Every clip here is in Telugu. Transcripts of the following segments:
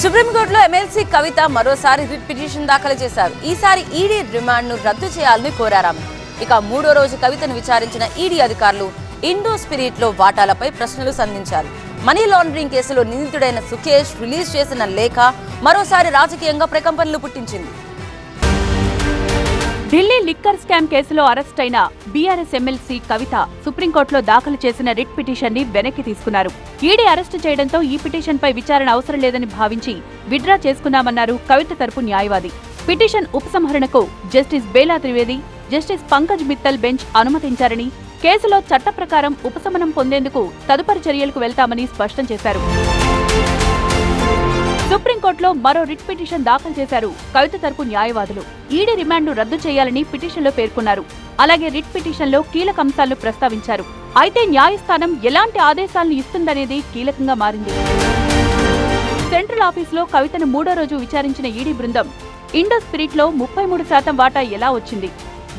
సుప్రీంకోర్టులో ఎమ్మెల్సీ కవిత మరోసారి రిట్ పిటిషన్ దాఖలు చేశారు. ఈసారి ఈడీ రిమాండ్ను రద్దు చేయాలని కోరారామె ఇక మూడో రోజు కవితను విచారించిన ఈడీ అధికారులు ఇండో స్పిరిట్లో వాటాలపై ప్రశ్నలు సంధించారు. మనీ లాండరింగ్ కేసులో నిందితుడైన సుకేష్ రిలీజ్ చేసిన లేఖ మరోసారి రాజకీయంగా ప్రకంపనలు పుట్టించింది. లిక్కర్ స్కామ్ కేసులో అరెస్ట్ అయిన బీఆర్ఎస్ ఎమ్మెల్సీ కవిత సుప్రీంకోర్టులో దాఖలు చేసిన రిట్ పిటిషన్ని వెనక్కి తీసుకున్నారు. ఈడీ అరెస్టు చేయడంతో ఈ పిటిషన్ పై విచారణ అవసరం లేదని భావించి విడ్రా చేసుకున్నామన్నారు కవిత తరపు న్యాయవాది. Petition ఉపసంహరణకు justice Bela Trivedi justice Pankaj Mithal bench అనుమతించారని కేసులో చట్ట ప్రకారం ఉపశమనం పొందేందుకు తదుపరి చర్యలకు వెళ్తామని స్పష్టం చేశారు. సుప్రీంకోర్టులో మరో రిట్ పిటిషన్ దాఖలు చేశారు కవిత తరపు న్యాయవాదులు. ఈడీ రిమాండ్ను రద్దు చేయాలని పిటిషన్లో పేర్కొన్నారు. అలాగే రిట్ పిటిషన్లో కీలక అంశాలను ప్రస్తావించారు. అయితే న్యాయస్థానం ఎలాంటి ఆదేశాలను ఇస్తుందనేది కీలకంగా మారింది. సెంట్రల్ ఆఫీసులో కవితను మూడో రోజు విచారించిన ఈడీ బృందం ఇండో స్పిరిట్లో ముప్పై మూడు శాతం వాటా ఎలా వచ్చింది?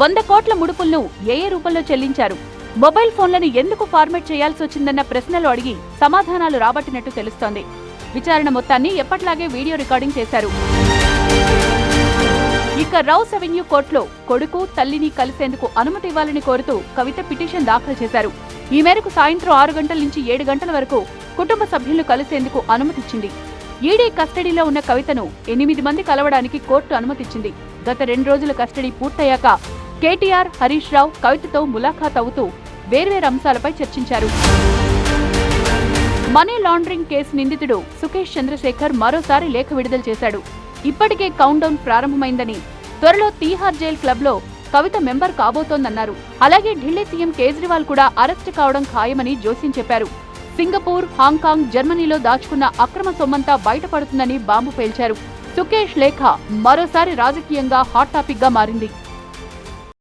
వంద కోట్ల ముడుపులను ఏ ఏ రూపంలో చెల్లించారు? మొబైల్ ఫోన్లను ఎందుకు ఫార్మేట్ చేయాల్సి వచ్చిందన్న ప్రశ్నలు అడిగి సమాధానాలు రాబట్టినట్టు తెలుస్తోంది. విచారణ మొత్తాన్ని ఎప్పట్లాగే వీడియో రికార్డింగ్ చేశారు. ఇక రౌస్ అవెన్యూ కోర్టులో కొడుకు తల్లిని కలిసేందుకు అనుమతి ఇవ్వాలని కోరుతూ కవిత పిటిషన్ దాఖలు చేశారు. ఈ మేరకు సాయంత్రం ఆరు గంటల నుంచి ఏడు గంటల వరకు కుటుంబ సభ్యులను కలిసేందుకు అనుమతిచ్చింది. ఈడీ కస్టడీలో ఉన్న కవితను ఎనిమిది మంది కలవడానికి కోర్టు అనుమతిచ్చింది. గత రెండు రోజుల కస్టడీ పూర్తయ్యాక కేటీఆర్ హరీష్ రావు కవితతో ములాఖాత్ అవుతూ వేర్వేరు అంశాలపై చర్చించారు. మనీ లాండరింగ్ కేసు నిందితుడు సుకేష్ చంద్రశేఖర్ మరోసారి లేఖ విడుదల చేశాడు. ఇప్పటికే కౌంట్ డౌన్ ప్రారంభమైందని త్వరలో తీహార్ జైల్ క్లబ్లో కవిత మెంబర్ కాబోతోందన్నారు. అలాగే ఢిల్లీ సీఎం కేజ్రీవాల్ కూడా అరెస్ట్ కావడం ఖాయమని జోస్యం చెప్పారు. సింగపూర్ హాంకాంగ్ జర్మనీలో దాచుకున్న అక్రమ సొమ్మంతా బయటపడుతుందని బాంబు పేల్చారు. సుకేష్ లేఖ మరోసారి రాజకీయంగా హాట్ టాపిక్గా మారింది.